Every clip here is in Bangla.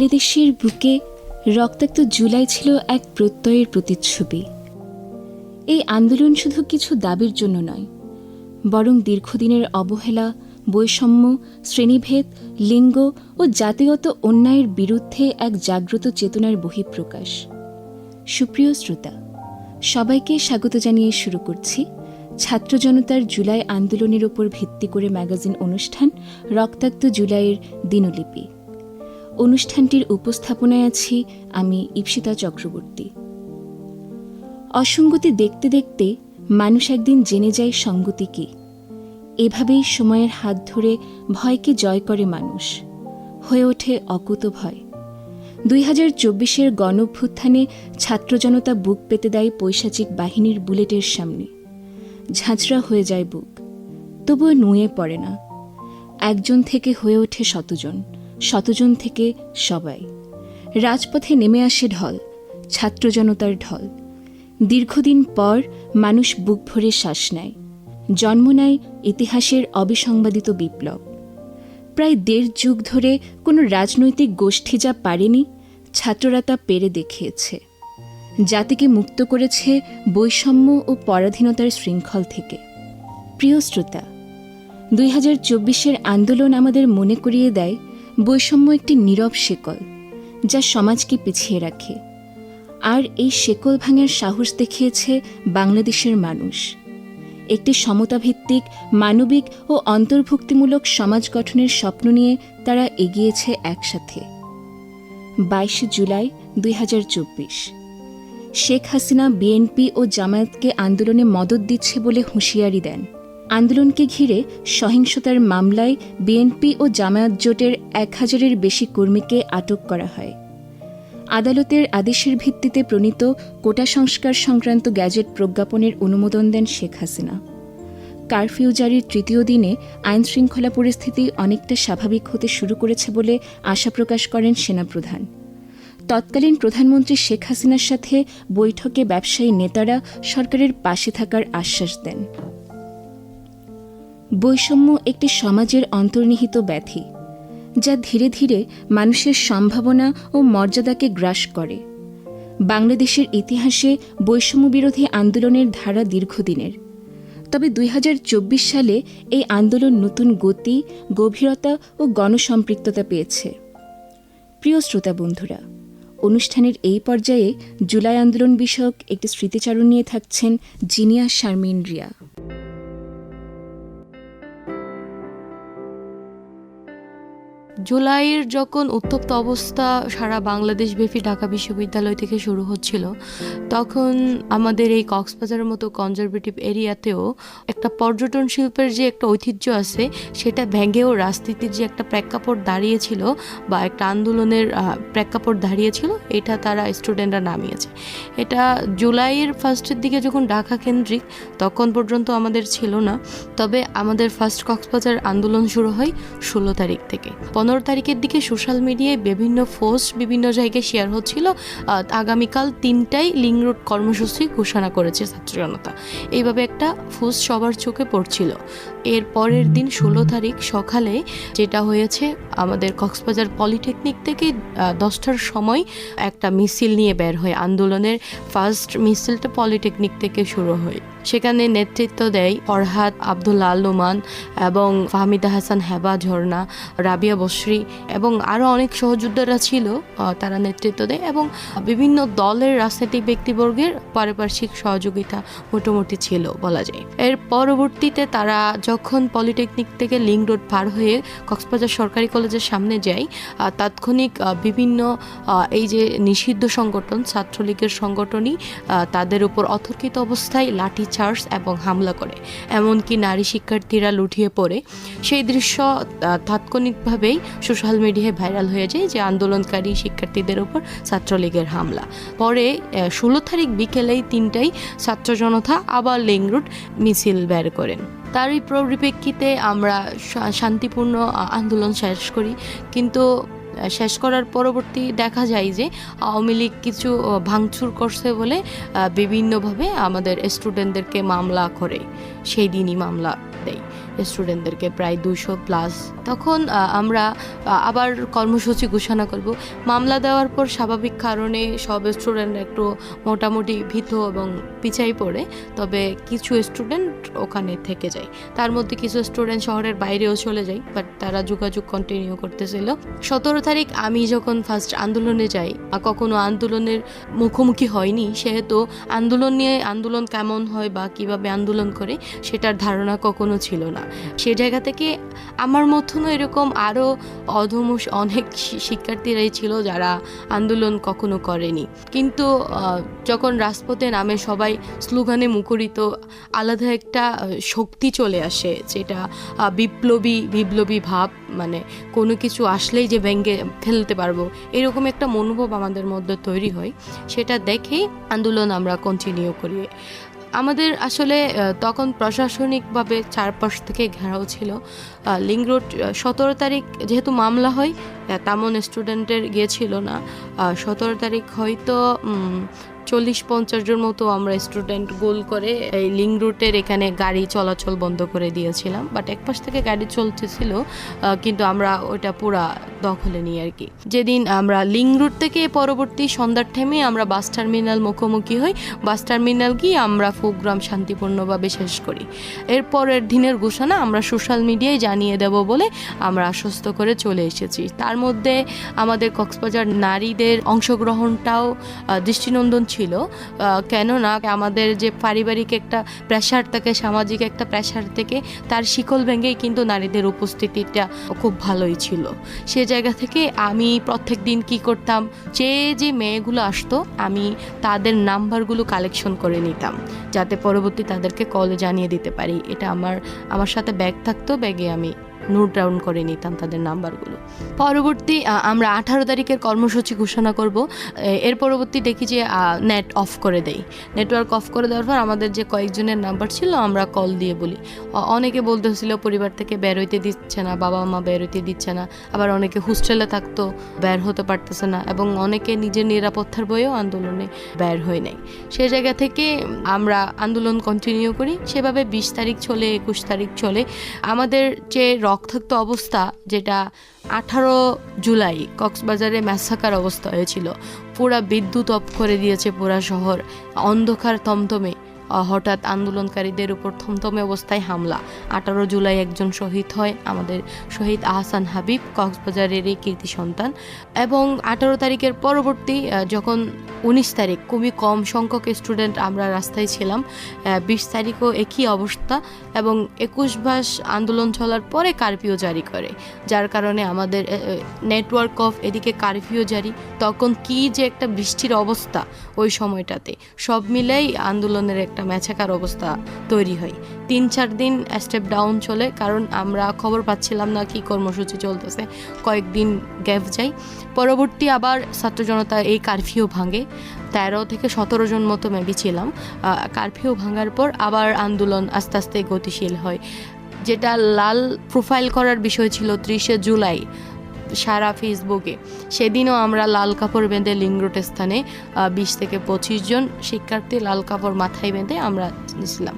বাংলাদেশের বুকে রক্তাক্ত জুলাই ছিল এক প্রত্যয়ের প্রতিচ্ছবি। এই আন্দোলন শুধু কিছু দাবির জন্য নয়, বরং দীর্ঘদিনের অবহেলা, বৈষম্য, শ্রেণীভেদ, লিঙ্গ ও জাতিগত অন্যায়ের বিরুদ্ধে এক জাগ্রত চেতনার বহিঃপ্রকাশ। সুপ্রিয় শ্রোতা, সবাইকে স্বাগত জানিয়ে শুরু করছি ছাত্র জনতার জুলাই আন্দোলনের ওপর ভিত্তি করে ম্যাগাজিন অনুষ্ঠান রক্তাক্ত জুলাইয়ের দিনলিপি। অনুষ্ঠানটির উপস্থাপনায় আছি আমি ইপসিতা চক্রবর্তী। অসঙ্গতি দেখতে দেখতে মানুষ একদিন জেনে যায় সঙ্গতি কি। এভাবেই সময়ের হাত ধরে ভয়কে জয় করে মানুষ। হয়ে ওঠে অকুত ভয়। দুই হাজার চব্বিশের গণভ্যুত্থানে ছাত্র জনতা বুক পেতে দেয় পৈশাচিক বাহিনীর বুলেটের সামনে। ঝাঁঝরা হয়ে যায় বুক। তবুও নুয়ে পড়ে না। একজন থেকে হয়ে ওঠে শতজন। শতজন থেকে সবাই। রাজপথে নেমে আসে ঢল, ছাত্র জনতার ঢল। দীর্ঘদিন পর মানুষ বুক ভরে শ্বাস নেয়। জন্ম নেয় ইতিহাসের অবিসংবাদিত বিপ্লব। প্রায় দেড় যুগ ধরে কোনো রাজনৈতিক গোষ্ঠী যা পারেনি, ছাত্ররা তা পেরে দেখিয়েছে। জাতিকে মুক্ত করেছে বৈষম্য ও পরাধীনতার শৃঙ্খল থেকে। প্রিয় শ্রোতা, দুই হাজার আন্দোলন আমাদের মনে করিয়ে দেয় বৈষম্য একটি নীরব শেকল, যা সমাজকে পিছিয়ে রাখে। আর এই শেকল ভাঙার সাহস দেখিয়েছে বাংলাদেশের মানুষ। একটি সমতাভিত্তিক, মানবিক ও অন্তর্ভুক্তিমূলক সমাজ গঠনের স্বপ্ন নিয়ে তারা এগিয়েছে একসাথে। বাইশে জুলাই দুই হাজার চব্বিশ। শেখ হাসিনা বিএনপি ও জামায়াতকে আন্দোলনে মদত দিচ্ছে বলে হুঁশিয়ারি দেন। আন্দোলনকে ঘিরে সহিংসতার মামলায় বিএনপি ও জামায়াত জোটের এক হাজারের বেশি কর্মীকে আটক করা হয়। আদালতের আদেশের ভিত্তিতে প্রণীত কোটা সংস্কার সংক্রান্ত গ্যাজেট প্রজ্ঞাপনের অনুমোদন দেন শেখ হাসিনা। কারফিউ জারির তৃতীয় দিনে আইন শৃঙ্খলা পরিস্থিতি অনেকটা স্বাভাবিক হতে শুরু করেছে বলে আশা প্রকাশ করেন সেনাপ্রধান। তৎকালীন প্রধানমন্ত্রী শেখ হাসিনার সাথে বৈঠকে ব্যবসায়ী নেতারা সরকারের পাশে থাকার আশ্বাস দেন। বৈষম্য একটি সমাজের অন্তর্নিহিত ব্যাধি, যা ধীরে ধীরে মানুষের সম্ভাবনা ও মর্যাদাকে গ্রাস করে। বাংলাদেশের ইতিহাসে বৈষম্য বিরোধী আন্দোলনের ধারা দীর্ঘদিনের। তবে দুই হাজার চব্বিশ সালে এই আন্দোলন নতুন গতি, গভীরতা ও গণসম্পৃক্ততা পেয়েছে। প্রিয় শ্রোতা বন্ধুরা, অনুষ্ঠানের এই পর্যায়ে জুলাই আন্দোলন বিষয়ক একটি স্মৃতিচারণ নিয়ে থাকছেন জিনিয়া শারমিন রিয়া। জুলাইয়ের যখন উত্তপ্ত অবস্থা সারা বাংলাদেশ ব্যাপী ঢাকা বিশ্ববিদ্যালয় থেকে শুরু হচ্ছিল, তখন আমাদের এই কক্সবাজারের মতো কনজারভেটিভ এরিয়াতেও একটা পর্যটন শিল্পের যে একটা ঐতিহ্য আছে, সেটা ভেঙেও রাজনীতির যে একটা প্রেক্ষাপট দাঁড়িয়েছিল বা একটা আন্দোলনের প্রেক্ষাপট দাঁড়িয়েছিল, এটা তারা স্টুডেন্টরা নামিয়েছে। এটা জুলাইয়ের ফার্স্টের দিকে যখন ঢাকা কেন্দ্রিক, তখন পর্যন্ত আমাদের ছিল না। তবে আমাদের ফার্স্ট কক্সবাজার আন্দোলন শুরু হয় ষোলো তারিখ থেকে। পনেরো তারিখের দিকে সোশ্যাল মিডিয়ায় বিভিন্ন পোস্ট বিভিন্ন জায়গায় শেয়ার হচ্ছিল। আগামীকাল তিনটায় লিং রোড কর্মসূচি ঘোষণা করেছে ছাত্র জনতা। এইভাবে একটা পোস্ট সবার চোখে পড়ছিল। এর পরের দিন ষোলো তারিখ সকালে যেটা হয়েছে, আমাদের কক্সবাজার পলিটেকনিক থেকে দশটার সময় একটা মিছিল নিয়ে বের হয় আন্দোলনের ফার্স্ট মিছিলটা পলিটেকনিক থেকে শুরু হয়। সেখানে নেতৃত্ব দেয় ফরহাদ আব্দুল আল নোমান এবং ফাহমিদা হাসান হেবা ঝর্ণা, রাবিয়া বশ্রী এবং আরও অনেক সহযোদ্ধারা ছিল তারা নেতৃত্ব দেয় এবং বিভিন্ন দলের রাজনৈতিক ব্যক্তিবর্গের পারিপার্শ্বিক সহযোগিতা মোটামুটি ছিল বলা যায়। এর পরবর্তীতে তারা যখন পলিটেকনিক থেকে লিঙ্ক রোড পার হয়ে কক্সবাজার সরকারি কলেজের সামনে যায় তাৎক্ষণিক বিভিন্ন এই যে নিষিদ্ধ সংগঠন, ছাত্রলীগের সংগঠনই তাদের উপর অতর্কিত অবস্থায় লাঠি চার্জ এবং হামলা করে। এমনকি নারী শিক্ষার্থীরা লুটিয়ে পড়ে। সেই দৃশ্য তাৎক্ষণিকভাবেই সোশ্যাল মিডিয়ায় ভাইরাল হয়ে যায় যে আন্দোলনকারী শিক্ষার্থীদের উপর ছাত্রলীগের হামলা। পরে ষোলো তারিখ বিকেলেই তিনটাই ছাত্র জনতা আবার লিং রুট মিছিল বের করেন। তারই পরিপ্রেক্ষিতে আমরা শান্তিপূর্ণ আন্দোলন শেষ করি। কিন্তু শেষ করার পরবর্তী দেখা যায় যে আওয়ামী লীগ কিছু ভাঙচুর করছে বলে বিভিন্নভাবে আমাদের স্টুডেন্টদেরকে মামলা করে, সেই দিনই মামলা দেয়। স্টুডেন্টদেরকে প্রায় দুশো প্লাস তখন আমরা আবার কর্মসূচি ঘোষণা করব। মামলা দেওয়ার পর স্বাভাবিক কারণে সব স্টুডেন্ট একটু মোটামুটি ভীত এবং পিছাই পড়ে। তবে কিছু স্টুডেন্ট ওখানে থেকে যায়। তার মধ্যে কিছু স্টুডেন্ট শহরের বাইরেও চলে যায় বাট তারা যোগাযোগ কন্টিনিউ করতেছিল। সতেরো তারিখ আমি যখন ফার্স্ট আন্দোলনে যাই কখনো আন্দোলনের মুখোমুখি হয়নি। সেহেতু আন্দোলন নিয়ে আন্দোলন কেমন হয় বা কীভাবে আন্দোলন করে, সেটার ধারণা কখনো ছিল না। সে জায়গা থেকে আমার মতনও এরকম আরও অধম অনেক শিক্ষার্থীরাই ছিল যারা আন্দোলন কখনো করেনি। কিন্তু যখন রাজপথে নামে সবাই স্লোগানে মুখরিত, আলাদা একটা শক্তি চলে আসে যেটা বিপ্লবী বিপ্লবী ভাব মানে কোনো কিছু আসলেই যে ভেঙে ফেলতে পারব, এরকম একটা মনোভাব আমাদের মধ্যে তৈরি হয়। সেটা দেখেই আন্দোলন আমরা কন্টিনিউ করি। আমাদের আসলে তখন প্রশাসনিকভাবে চারপাশ থেকে ঘেরাও ছিল। লিঙ্ক রোড সতেরো তারিখ যেহেতু মামলা হয় তেমন স্টুডেন্টের গিয়েছিল না। সতেরো তারিখ হয়তো চল্লিশ পঞ্চাশ জন মতো আমরা স্টুডেন্ট গোল করে এই লিঙ্ক রুটের এখানে গাড়ি চলাচল বন্ধ করে দিয়েছিলাম। বাট এক পাশ থেকে গাড়ি চলতেছিল কিন্তু আমরা ওটা পুরা দখলে নিই আর কি। যেদিন আমরা লিঙ্ক রুট থেকে পরবর্তী সন্ধ্যার টাইমে আমরা বাস টার্মিনাল মুখোমুখি হই। বাস টার্মিনাল গিয়ে আমরা প্রোগ্রাম শান্তিপূর্ণভাবে শেষ করি। এরপরের দিনের ঘোষণা আমরা সোশ্যাল মিডিয়ায় জানিয়ে দেব বলে আমরা আশ্বস্ত করে চলে এসেছি। তার মধ্যে আমাদের কক্সবাজার নারীদের অংশগ্রহণটাও দৃষ্টিনন্দন ছিল। কেননা আমাদের যে পারিবারিক একটা প্রেশার থাকে, সামাজিক একটা প্রেশার থেকে, তার শিকল ভেঙেই কিন্তু নারীদের উপস্থিতিটা খুব ভালোই ছিল। সে জায়গা থেকে আমি প্রত্যেক দিন কী করতাম, যে যে মেয়েগুলো আসতো, আমি তাদের নাম্বারগুলো কালেকশন করে নিতাম, যাতে পরবর্তী তাদেরকে কলে জানিয়ে দিতে পারি। এটা আমার আমার সাথে ব্যাগ থাকতো ব্যাগে আমি নোট ডাউন করে নিতাম তাদের নাম্বারগুলো। পরবর্তী আমরা আঠারো তারিখের কর্মসূচি ঘোষণা করব। এর পরবর্তী দেখি যে নেট অফ করে দেই। নেটওয়ার্ক অফ করে দেওয়ার পর আমাদের যে কয়েকজনের নাম্বার ছিল, আমরা কল দিয়ে বলি। অনেকে বলতে বলতেছিল পরিবার থেকে বের হইতে দিচ্ছে না, বাবা মা বের হইতে দিচ্ছে না। আবার অনেকে হোস্টেলে থাকতো, বের হতে পারতেছে না এবং অনেকে নিজের নিরাপত্তার বইও আন্দোলনে বের হয়ে নেয় সে জায়গা থেকে আমরা আন্দোলন কন্টিনিউ করি। সেভাবে বিশ তারিখ চলে, একুশ তারিখ চলে। আমাদের যে রক্তাক্ত অবস্থা যেটা আঠারো জুলাই কক্সবাজারে ম্যাসাকার অবস্থা হয়েছিল। পুরা বিদ্যুৎ অফ করে দিয়েছে পুরা শহর। অন্ধকার থমথমে হঠাৎ আন্দোলনকারীদের উপর থমথমে অবস্থায় হামলা। আঠারো জুলাই একজন শহীদ হয়, আমাদের শহীদ আহসান হাবিব কক্সবাজারেরই কীর্তি সন্তান। এবং আঠারো তারিখের পরবর্তী যখন উনিশ তারিখ, খুবই কম সংখ্যক স্টুডেন্ট আমরা রাস্তায় ছিলাম বিশ তারিখও একই অবস্থা এবং একুশ মাস আন্দোলন চলার পরে কারফিউ জারি করে, যার কারণে আমাদের নেটওয়ার্ক অফ এদিকে কারফিউ জারি। তখন কি যে একটা বৃষ্টির অবস্থা ওই সময়টাতে, সব মিলেই আন্দোলনের একটা ম্যাচাকার অবস্থা তৈরি হয়। তিন, চার দিন স্টেপ ডাউন চলে, কারণ আমরা খবর পাচ্ছিলাম না কি কর্মসূচি চলতেছে। কয়েকদিন গ্যাপ যাই পরবর্তী আবার ছাত্র জনতা এই কারফিউ ভাঙে। তেরো থেকে সতেরো জন মতো মেবি ছিলাম। কারফিউ ভাঙার পর আবার আন্দোলন আস্তে আস্তে গতিশীল হয়। যেটা লাল প্রোফাইল করার বিষয় ছিল ত্রিশে জুলাই। সারা ফেসবুকে। সেদিনও আমরা লাল কাপড় বেঁধে লিঙ্গরোট স্থানে বিশ থেকে পঁচিশ জন শিক্ষার্থী লাল কাপড় মাথায় বেঁধে আমরা ছিলাম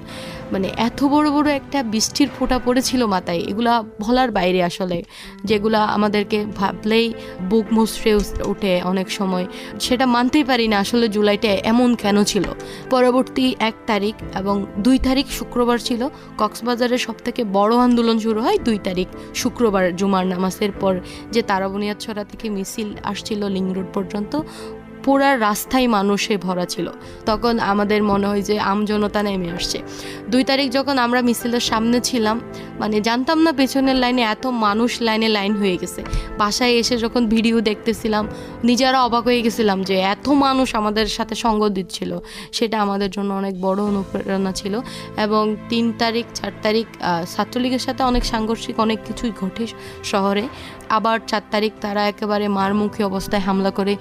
মানে এত বড় বড় একটা বৃষ্টির ফোঁটা পড়েছিল মাথায়, এগুলা বলার বাইরে আসলে, যেগুলা আমাদেরকে ভাবলেই বুক মুসড়ে উঠে অনেক সময়। সেটা মানতেই পারি না আসলে জুলাইটা এমন কেন ছিল। পরবর্তী এক তারিখ এবং দুই তারিখ শুক্রবার ছিল কক্সবাজারের সব থেকে বড় আন্দোলন শুরু হয় দুই তারিখ শুক্রবার জুমার নামাজের পর, যে তারাবনিয়াছড়া থেকে মিছিল আসছিল লিং রোড পর্যন্ত। পুরা রাস্তায় মানুষে ভরা ছিল। তখন আমাদের মনে হয় যে আমজনতা নেমে আসছে। দুই তারিখ যখন আমরা মিছিলের সামনে ছিলাম মানে জানতাম না পেছনের লাইনে এত মানুষ লাইনে লাইন হয়ে গেছে। বাসায় এসে যখন ভিডিও দেখতেছিলাম, নিজেরা অবাক হয়ে গেছিলাম যে এত মানুষ আমাদের সাথে সঙ্গ দিচ্ছিল। সেটা আমাদের জন্য অনেক বড় অনুপ্রেরণা ছিল এবং তিন তারিখ, চার তারিখ ছাত্রলীগের সাথে অনেক সাংঘর্ষিক অনেক কিছুই ঘটে শহরে। আবার চার তারিখ তারা একেবারে মারমুখী অবস্থায় হামলা করে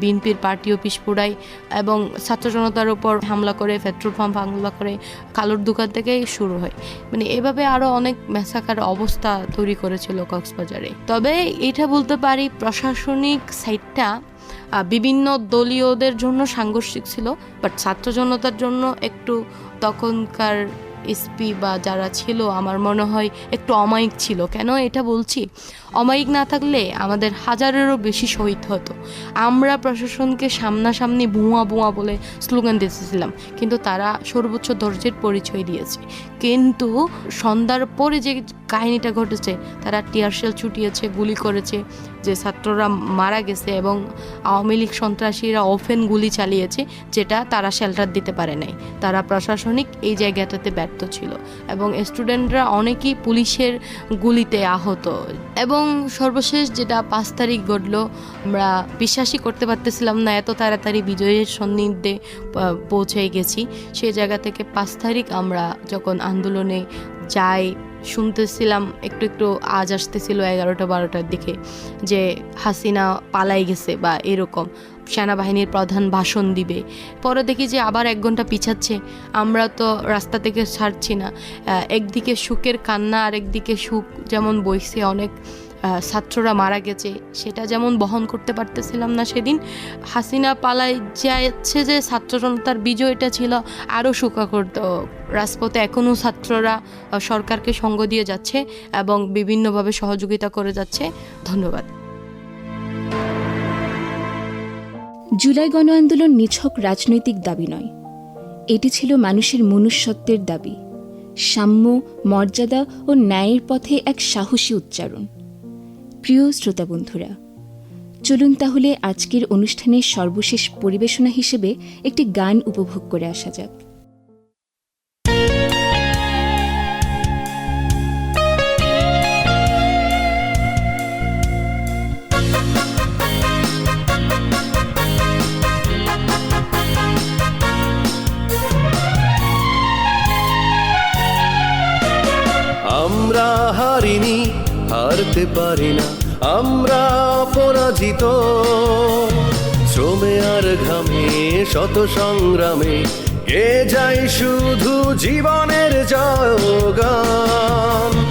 বিএনপির পার্টি অফিস পোড়ায় এবং ছাত্র জনতার উপর হামলা করে, পেট্রোল পাম্প হামলা করে কালোর দোকান থেকেই শুরু হয়। মানে এভাবে আরও অনেক মেসাকার অবস্থা তৈরি করেছিল কক্সবাজারে। তবে এটা বলতে পারি প্রশাসনিক সাইডটা বিভিন্ন দলীয়দের জন্য সাংঘর্ষিক ছিল, বাট ছাত্র জনতার জন্য একটু তখনকার এসপি বা যারা ছিল, আমার মনে হয় একটু অমায়িক ছিল। কেন এটা বলছি? অমায়িক না থাকলে আমাদের হাজারেরও বেশি শহীদ হতো। আমরা প্রশাসনকে সামনাসামনি বুয়া বুয়া বলে স্লোগান দিতেছিলাম, কিন্তু তারা সর্বোচ্চ ধৈর্যের পরিচয় দিয়েছে। কিন্তু সন্ধ্যার পরে যে কাহিনীটা ঘটেছে, তারা টিয়ারশেল ছুটিয়েছে, গুলি করেছে, যে ছাত্ররা মারা গেছে এবং আওয়ামী লীগ সন্ত্রাসীরা ওফেন গুলি চালিয়েছে, যেটা তারা শেল্টার দিতে পারে নাই। তারা প্রশাসনিক এই জায়গাটাতে ব্যর্থ। ছিল এবং স্টুডেন্টরা অনেকেই পুলিশের গুলিতে আহত। এবং সর্বশেষ যেটা পাঁচ তারিখ ঘটল, আমরা বিশ্বাসই করতে পারতেছিলাম না, এত তাড়াতাড়ি বিজয়ের সন্নিধ্যে পৌঁছে গেছি। সেই জায়গা থেকে পাঁচ তারিখ আমরা যখন আন্দোলনে যাই শুনতেছিলাম, একটু একটু আজ আসতেছিল এগারোটা বারোটার দিকে যে হাসিনা পালাই গেছে বা এরকম সেনাবাহিনীর প্রধান ভাষণ দিবে। পরে দেখি যে আবার এক ঘণ্টা পিছাচ্ছে, আমরা তো রাস্তা থেকে ছাড়ছি না। একদিকে সুখের কান্না আর একদিকে সুখ, যেমন বইছে অনেক। ছাত্ররা মারা গেছে, সেটা যেমন বহন করতে পারতেছিলাম না সেদিন। হাসিনা পালাই যাচ্ছে যে ছাত্র জনতার বিজয়টা ছিল আরও সুখকর। তো রাজপথে এখনও ছাত্ররা সরকারকে সঙ্গ দিয়ে যাচ্ছে এবং বিভিন্নভাবে সহযোগিতা করে যাচ্ছে। ধন্যবাদ। জুলাই গণ আন্দোলন নিছক রাজনৈতিক দাবি নয়। এটি ছিল মানুষের মনুষ্যত্বের দাবি। সাম্য, মর্যাদা ও ন্যায়ের পথে এক সাহসী উচ্চারণ। প্রিয় শ্রোতা বন্ধুরা, চলুন তাহলে আজকের অনুষ্ঠানের সর্বশেষ পরিবেশনা হিসেবে একটি গান উপভোগ করে আসা যাক। আমরা হারিনি হারতে পারি না। আমরা পরাজিত। শ্রমে আর ঘামে, শত সংগ্রামে এ যাই শুধু জীবনের জয়গান?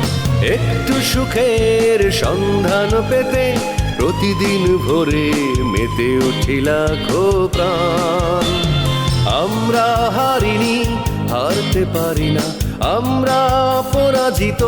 একটু সুখের সন্ধান পেতে প্রতিদিন ভোরে মেতে উঠিলা প্রাণ। আমরা হারিনি, হারতে পারি না। আমরা পরাজিত।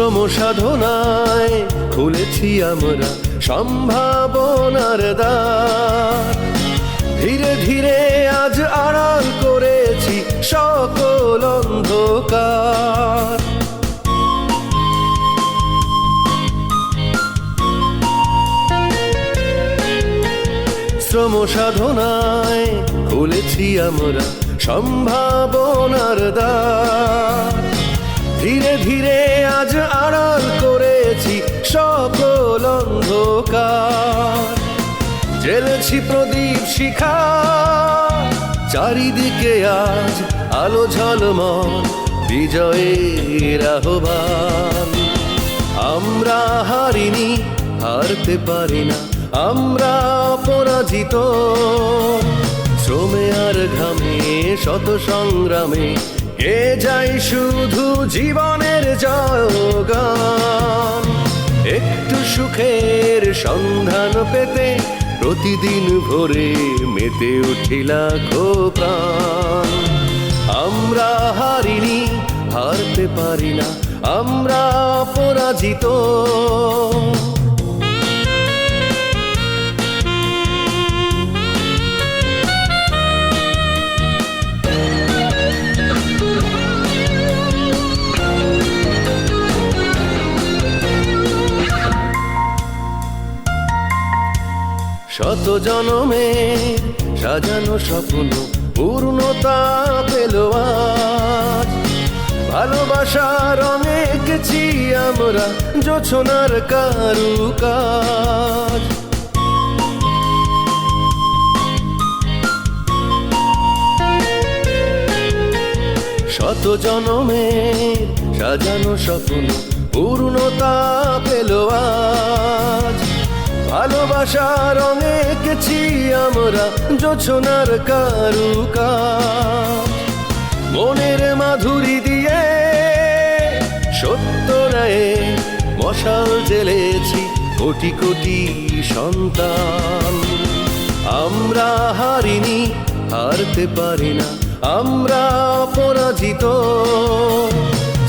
শ্রম সাধনায় খুলেছি আমরা সম্ভাবনার দ্বার। ধীরে ধীরে আজ আড়াল করেছি সকল অন্ধকার। শ্রম সাধনায় খুলেছি আমরা সম্ভাবনার দ্বার। ধীরে ধীরে আজ আড়াল করেছি সকল অন্ধকার জেলেছি প্রদীপ শিখা, চারিদিকে আজ আলো ঝলমল, বিজয়ের আহ্বান। আমরা হারিনি, হারতে পারি না আমরা পরাজিত। শ্রমে আর ঘামে, শত সংগ্রামে এ যাই শুধু জীবনের জয়গান? একটু সুখের সন্ধান পেতে প্রতিদিন ভোরে মেতে উঠিলা প্রাণ। আমরা হারিনি, হারতে পারি না, আমরা পরাজিত। শত জনমের সাজানো স্বপ্ন, পূর্ণতা পেল আজ। ভালোবাসা রঙে এঁকেছি আমরা জোছনার কারুকাজ। শত জনমের সাজানো স্বপ্ন, পূর্ণতা পেল আজ। ভালোবাসা রঙে এঁকেছি আমরা জোছনার কারুকা। মনের মাধুরী দিয়ে সত্য রায়ে মশাল জেলেছি কোটি কোটি সন্তান। আমরা হারিনি, হারতে পারি না, আমরা পরাজিত।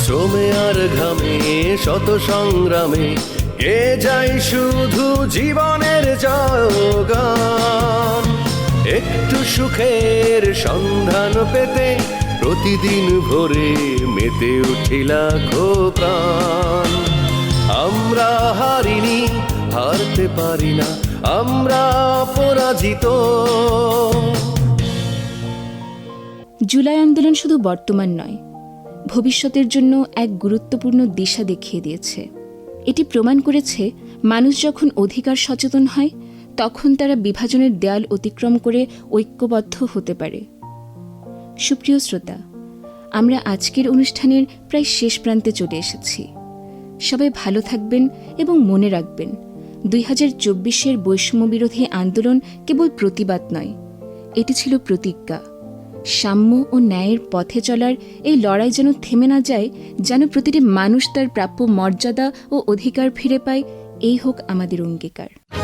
শ্রমে আর ঘামে, শত সংগ্রামে এ যাই শুধু জীবনের জয়গান একটু সুখের সন্ধান পেতে প্রতিদিন ভোরে মেতে উঠিলা প্রাণ। আমরা হারিনি, হারতে পারি না, আমরা পরাজিত। জুলাই আন্দোলন শুধু বর্তমান নয়, ভবিষ্যতের জন্য এক গুরুত্বপূর্ণ দিশা দেখিয়ে দিয়েছে। এটি প্রমাণ করেছে মানুষ যখন অধিকার সচেতন হয়, তখন তারা বিভাজনের দেয়াল অতিক্রম করে ঐক্যবদ্ধ হতে পারে। সুপ্রিয় শ্রোতা, আমরা আজকের অনুষ্ঠানের প্রায় শেষ প্রান্তে চলে এসেছি। সবাই ভালো থাকবেন এবং মনে রাখবেন, দুই হাজার চব্বিশের বৈষম্য বিরোধী আন্দোলন কেবল প্রতিবাদ নয়, এটি ছিল প্রতিজ্ঞা। সাম্য ও ন্যায়ের পথে চলার এই লড়াই যেন থেমে না যায়, যেন প্রতিটি মানুষ তার প্রাপ্য মর্যাদা ও অধিকার ফিরে পায়, এই হোক আমাদের অঙ্গীকার।